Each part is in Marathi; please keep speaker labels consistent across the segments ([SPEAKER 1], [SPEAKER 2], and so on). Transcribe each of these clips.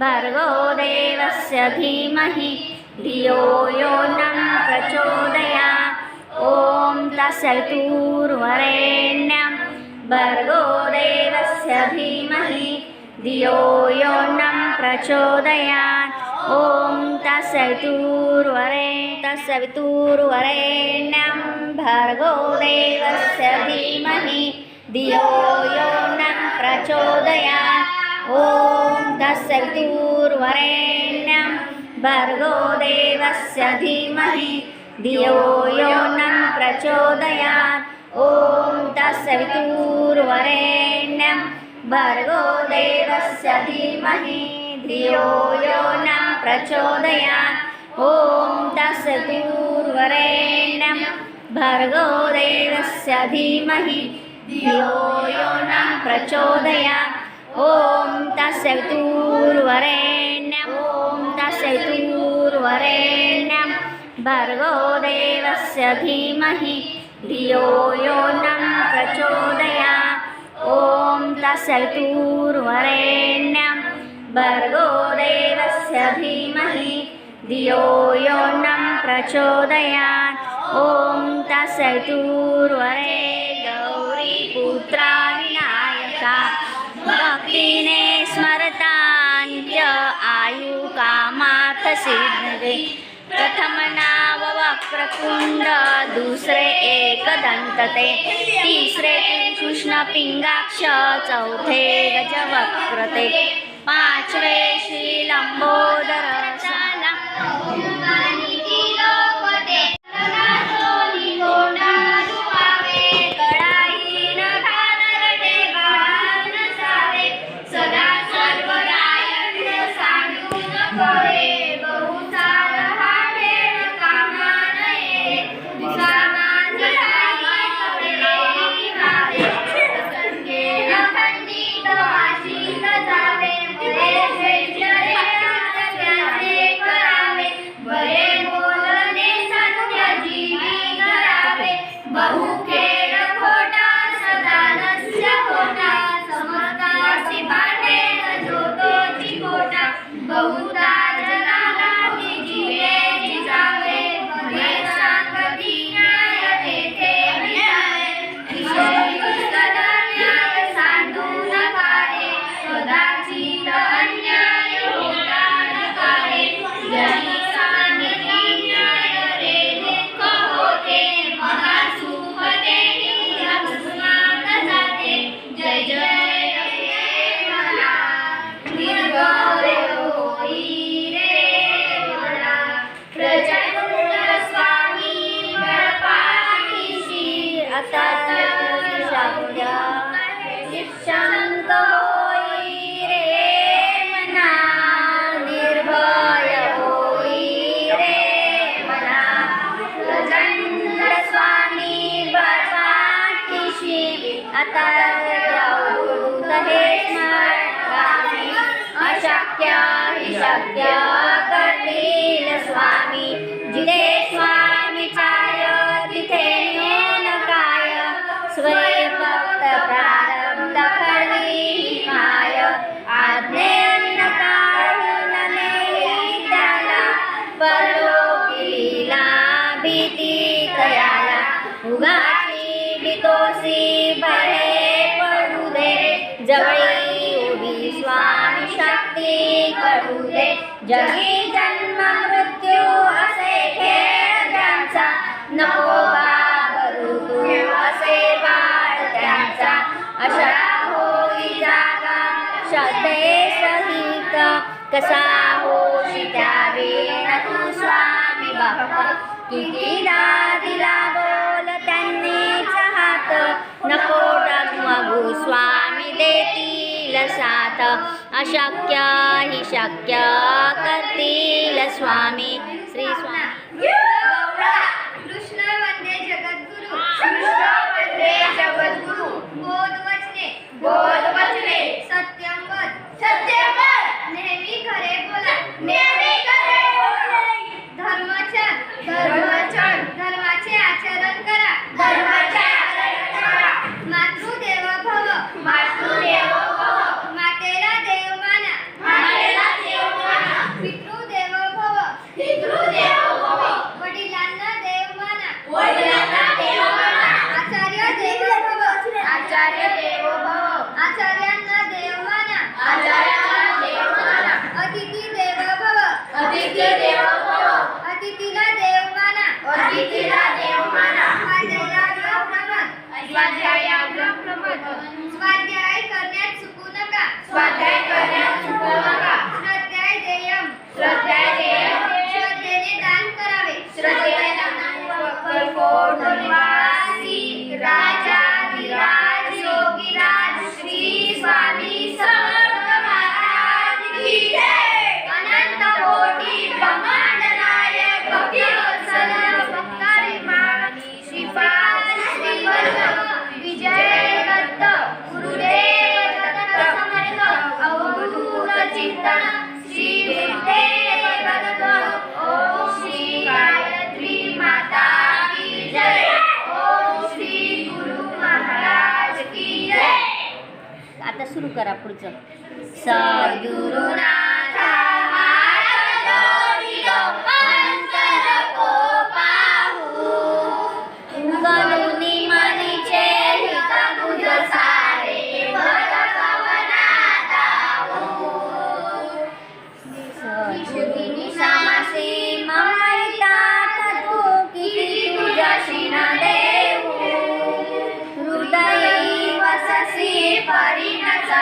[SPEAKER 1] भर्गो देवस्य धीमहि। धियो यो नः प्रचोदयात् ॐ तत्सवितुर्वरेण्यं भर्गो देवस्य धीमहि। धियो यो नः प्रचोदयात् ॐ तत्सवितुर्वरेण्यं भर्गो देवस्य धीमहि। धियो यो नः प्रचोदयात् ॐ तत्सवितुर्वरेण्यं भर्गो देवस्य धीमहि धियो यो नः प्रचोदयात्। ॐ तत्सवितुर्वरेण्यं भर्गो देवस्य धीमहि धियो यो नः प्रचोदयात्। ॐ तत्सवितुर्वरेण्यं भर्गो देवस्य धीमहि धियो यो नः प्रचोदयात् ॐ तत्सवितुर्वरेण्यम् ॐ तत्सवितुर्वरेण्यं भर्गो देवस्य धीमहि धियो यो न प्रचोदया ॐ तत्सवितुर्वरेण्यं भर्गो देवस्य धीमहि धियो यो न प्रचोदयात्। ॐ तत्सवितुर्वरे गौरीपुत्रा विनायका भक्तीने स्मरतान्त्य आयुकामाथ सिद्धे। प्रथम नाव वक्रकुंड दुसरे एकदंतते तिसरे कृष्ण पिंगाक्ष चौथे गजवक्रते पाचवे श्री लंबोदर शक्य करतील स्वामी. जिथे स्वामी चाय तिथे नेन काय? स्वयंभक्त प्रारब्ध खळवी माय. आज्ञेन काळीनने त्याला? भीती तयाला उगाची बितोसी भरे पडू दे. जवळी स्वामी शक्ती दे. जगी जन्म मृत्यू असे खेळ त्यांचा. नको बाबरू तू असे बाळ त्यांचा. अशा होई जागा श्रद्धे सहित. कसा होशी त्यावेळ तू स्वामी बाप्पा. कितीदा दिला बोल त्यांनीच हात. नको मागू स्वामी देती. साथ अशक्य हि शक्य करतील स्वामी. श्री स्वामी.
[SPEAKER 2] सुरू करा पुढचं.
[SPEAKER 1] सद्गुरुनाथ हात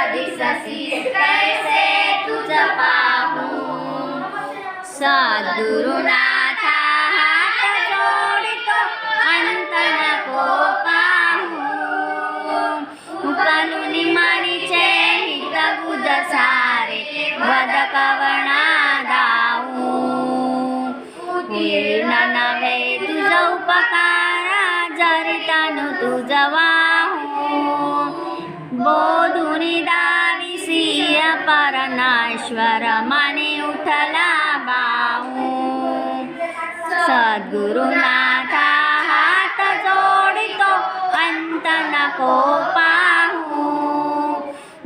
[SPEAKER 1] जोडिलो अंतर को सारे दाऊ न देऊ कैसे तुझ पाहू सद्गुरुनाथा हात जोडितो अंत नको पाहू मनीचे हित गुज सारे वद कवणा दाऊ तुझ जरितानु परनाश्वर माने उठला बाहू सद्गुरुनाथा हात जोडितो अंत नको पाहू।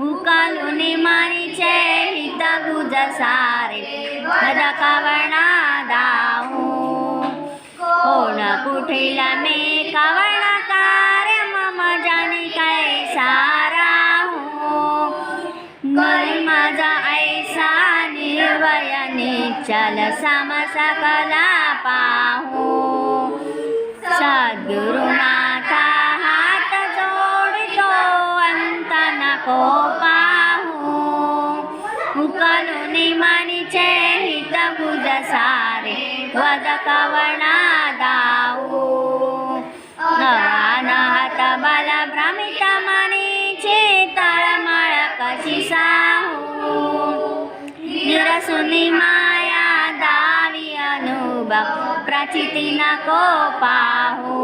[SPEAKER 1] उकलुनी मनीचे हित गुज सारे वद कवणा दाऊ कोण कुठेला मे चल सम सकला पाहू। सद्गुरुनाथा हात जोडतो अंत नको पाहू। उकलून मनीचे हित गुज सारे वद कवणा दाऊ। हात बल भ्रमित मनीचे तळमळ कशी साहू। निरसुनी मा अनुभव प्रचिती नको पाहू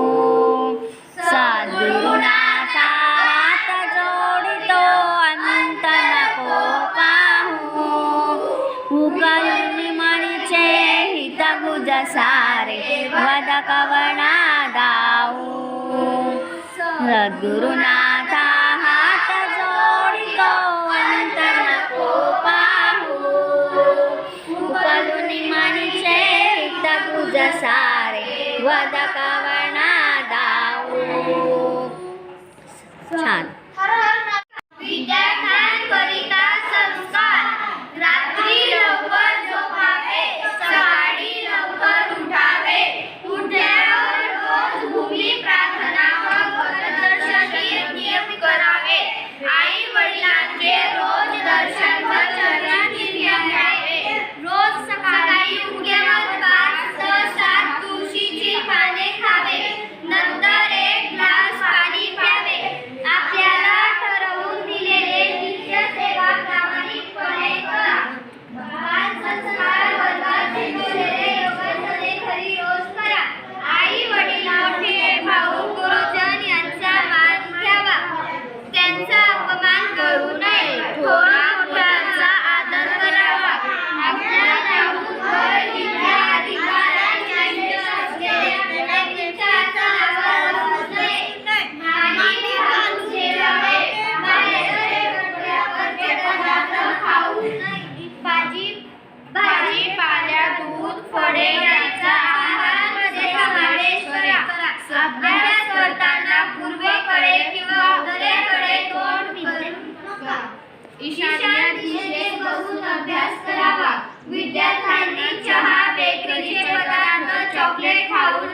[SPEAKER 1] सद्गुरुनाथा हात जोडितो अंत नको पाहू उकलुनी मणीचे हित गुज सारे वद कवणा दाऊ सद्गुरुनाथा
[SPEAKER 3] chan. 你看我